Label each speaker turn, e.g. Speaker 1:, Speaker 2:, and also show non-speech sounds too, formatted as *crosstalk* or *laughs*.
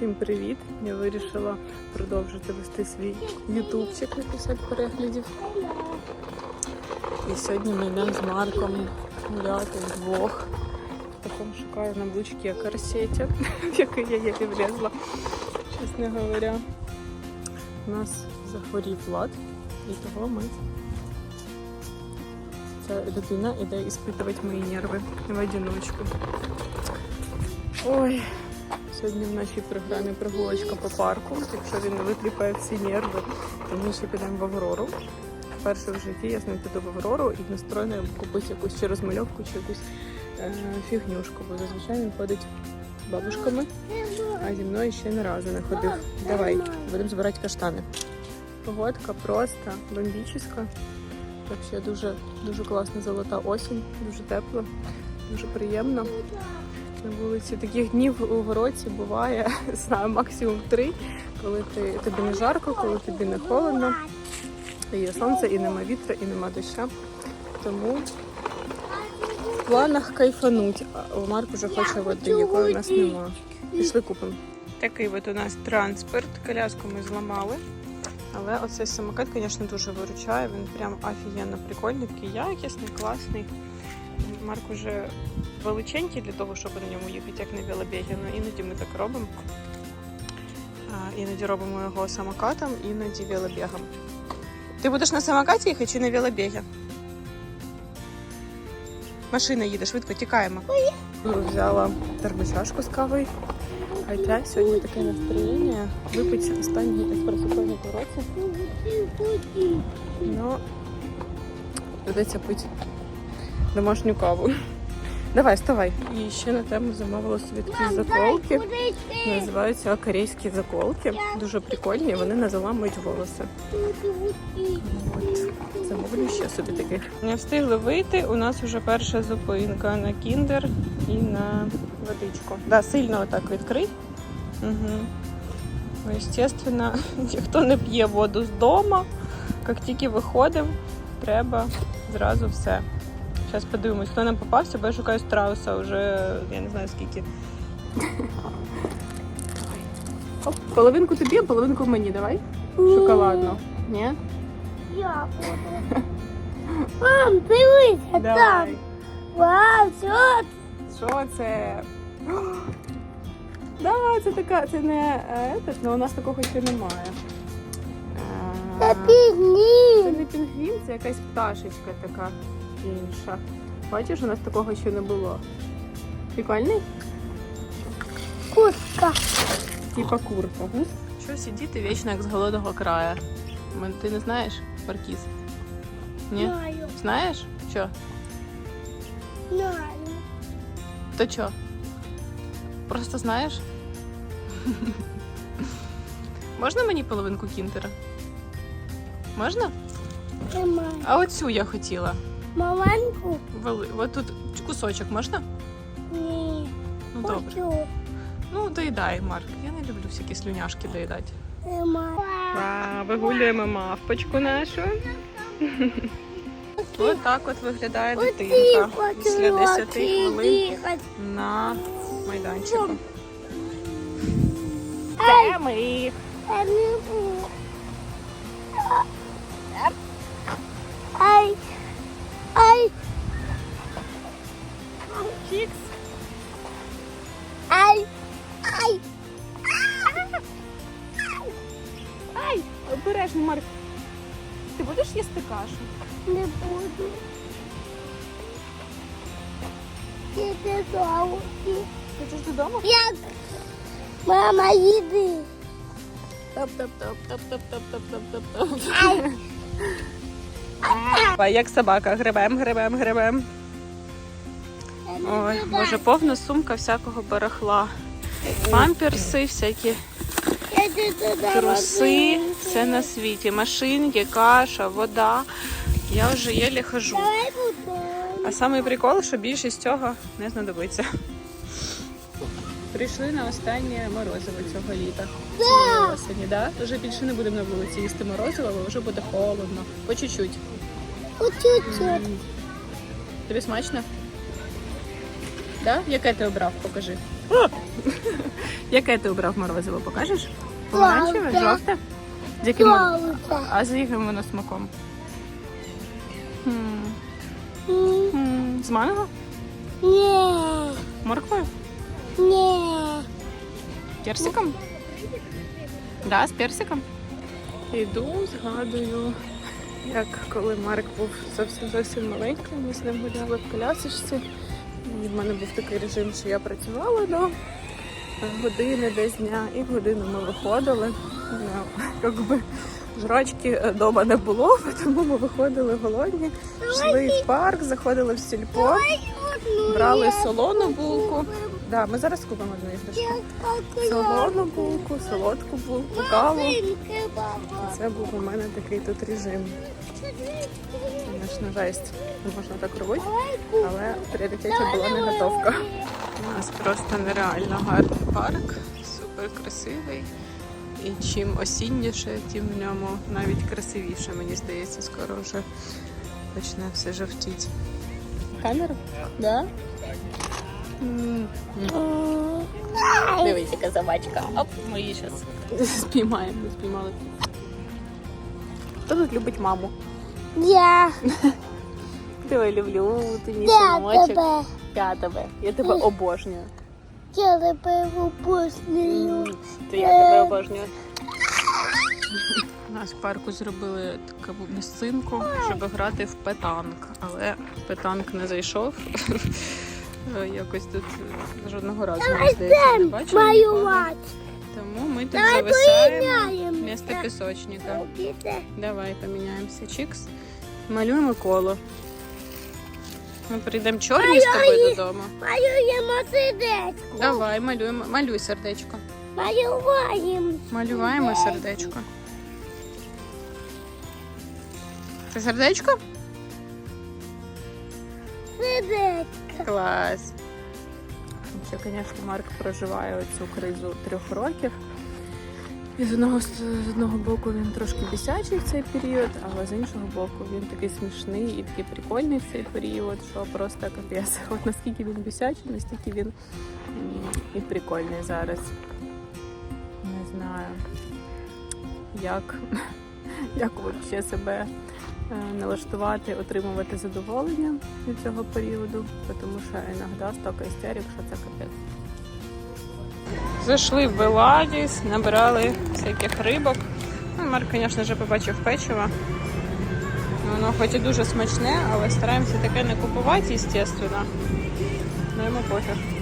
Speaker 1: Всім привіт! Я вирішила продовжити вести свій ютубчик на 50 переглядів. І сьогодні ми йдемо з Марком гуляти вдвох. Такому шукаю на блучки корсеті, *laughs* в який я єлі влізла, чесно говоря. У нас захворів Влад, і того ми. Ця людина іде іспитувати мої нерви в одиночку. Ой, Сьогодні в нашій програмі прогулочка по парку. Якщо він не витріпає всі нерви, то ми ще підемо в Аврору. Вперше в житті я з ним піду в Аврору і настроєна купити якусь чи розмальовку, чи якусь е, фігнюшку, бо зазвичай він ходить з бабушками, а зі мною ще не разу не ходив. Давай, будемо збирати каштани. Погодка просто бомбічна. Взагалі дуже, дуже класна золота осінь, дуже тепло, дуже приємно. На вулиці таких днів у році буває *laughs* знаю, максимум три, коли ти, тобі не жарко, коли тобі не холодно. І Є сонце, і нема вітру, і нема дощу. Тому в планах кайфануть. А Марк вже хоче води, якої у нас немає. Пішли купимо. Такий от у нас транспорт. Коляску ми зламали. Але оцей самокат, звісно, дуже виручає. Він прям офігенно прикольний, такий якісний, класний. Марк уже величенький для того, щоб на ньому їхати, як на велобегі. Ну іноді ми так робимо. А, іноді робимо його самокатом, іноді велобігом. Ти будеш на самокаті їхати чи на велобегі? Машина їде, швидко тікаємо. Взяла термочашку з кавою. Хоча сьогодні таке настроєння випити останній еспресо в році. Ну, придеться пити домашню каву. Давай, вставай. І ще на тему замовила собі такі заколки. Називаються корейські заколки. Дуже прикольні, вони не заламують волоси. От, замовлю ще собі таких. Не встигли вийти. У нас вже перша зупинка на кіндер і на водичку. Да, сильно отак відкрий. Угу. Ну, Естественно, *laughs* ніхто не п'є воду з дому. Як тільки виходимо, треба зразу все. Зараз подивимось, хто нам попався, бо я шукаю страуса вже я не знаю скільки. Оп, половинку тобі, а половинку мені, давай. Шоколадну. Ні?
Speaker 2: Я буду. *laughs* Мам, дивися там.
Speaker 1: Давай.
Speaker 2: Вау, що це?
Speaker 1: Що це? *gasps* Да, це така, це не е, але у нас такого ще немає.
Speaker 2: Це
Speaker 1: Е, Це не пінгвін, це якась пташечка така інша. Бачиш, у нас такого ще не було. Прикольний?
Speaker 2: Куртка.
Speaker 1: Типа курка. Що сидіти вічно як з голодного краю? Ти не знаєш, Маркіз? Ні?
Speaker 2: Знаю,
Speaker 1: Знаєш? Що?
Speaker 2: знаю.
Speaker 1: То що? Просто знаєш? Можна мені половинку кінтера? Можна?
Speaker 2: Немає.
Speaker 1: А оцю я хотіла.
Speaker 2: Маленьку?
Speaker 1: Вели... От тут кусочок можна?
Speaker 2: Ні.
Speaker 1: Ну добре. Ну, доїдай, Марк. Я не люблю всякі слюняшки доїдати. Вау, вигулюємо мавпочку нашу. Ось так от виглядає дитинка після 10 хвилин на майданчику. Це ми.
Speaker 2: Ай. Ай.
Speaker 1: Чікс.
Speaker 2: Ай. Ай.
Speaker 1: Ай, обережно, Марк. Ти будеш їсти кашу?
Speaker 2: Не буду. Іди зовсім.
Speaker 1: Хочеш додому?
Speaker 2: Як? Мама, їди.
Speaker 1: Топ-топ-топ-топ-топ-топ-топ-топ.
Speaker 2: Ай. *laughs*
Speaker 1: Як собака, гребем, гребем, гребем. Ой, боже, повна сумка всякого барахла. Памперси, всякі труси, все на світі. Машинки, каша, вода. Я вже єлі хожу. А самий прикол, що більшість цього не знадобиться. Прийшли на останнє морозиво цього літа. Осені, да? Вже більше не будемо на вулиці їсти морозиво, бо вже буде холодно. По чуть-чуть.
Speaker 2: По чуть-чуть.
Speaker 1: Тобі смачно? Да? Яке ти обрав? Покажи. *laughs* Яке ти обрав морозиво, покажеш? Помаранчеве,
Speaker 2: Жовте.
Speaker 1: З яким воно- А з яким воно смаком? М, З манго?
Speaker 2: Ні.
Speaker 1: Морквою?
Speaker 2: Ні.
Speaker 1: Персиком? Да, з персиком. Іду, згадую, як коли Марк був зовсім зовсім маленький, ми з ним гуляли в колясочці. І в мене був такий режим, що я працювала до години десь дня, і в годину ми виходили. Ну, Якби жрачки вдома не було, *laughs* тому ми виходили голодні, йшли в парк, заходили в сільпо, брали солону булку. Да, ми зараз купимо одну іграшку. Солону булку, солодку булку, каву. Це був у мене такий тут режим. Звісно, жесть. Не можна так робити, але в пріоритеті була не готовка. У нас просто нереально гарний парк, супер красивий. І чим осінніше, тим в ньому навіть красивіше, мені здається, скоро вже почне все жовтіть. Камера? Да? Дивись, яка собачка. Оп, ми її зараз спіймаємо, спіймали. Хто тут любить маму?
Speaker 2: Я.
Speaker 1: Тебе люблю, ти мій синочок. Я тебе. Я тебе обожнюю.
Speaker 2: Я тебе.
Speaker 1: То я тебе обожнюю. У нас в парку зробили таку місцинку, щоб грати в петанк, але петанк не зайшов. *laughs* Якось тут жодного разу мені здається не бачили. Тому ми тут
Speaker 2: Давай
Speaker 1: зависаємо
Speaker 2: поміняємося.
Speaker 1: пісочника. Давай поміняємося. Чікс. Малюємо коло. Ми прийдемо чорні з тобою додому.
Speaker 2: Малюємо сердечко.
Speaker 1: Давай, малюємо. Малюй сердечко.
Speaker 2: Малюємо.
Speaker 1: Малюємо сердечко. Це сердечко?
Speaker 2: Сердечко.
Speaker 1: Клас. Ще, звісно, Марк проживає цю кризу трьох років. І з одного, з одного боку він трошки бісячий в цей період, але з іншого боку він такий смішний і такий прикольний в цей період, що просто капець. *laughs* От наскільки він бісячий, настільки він і прикольний зараз. Знаю, як, як взагалі себе е, налаштувати, отримувати задоволення від цього періоду, тому що іноді стільки істерик, що це капець. Зайшли в Беладіс, набирали всяких рибок. Ну, Марк, звісно ж, побачив печиво. Воно хоч і дуже смачне, але стараємося таке не купувати, звісно. Ну йому пофіг.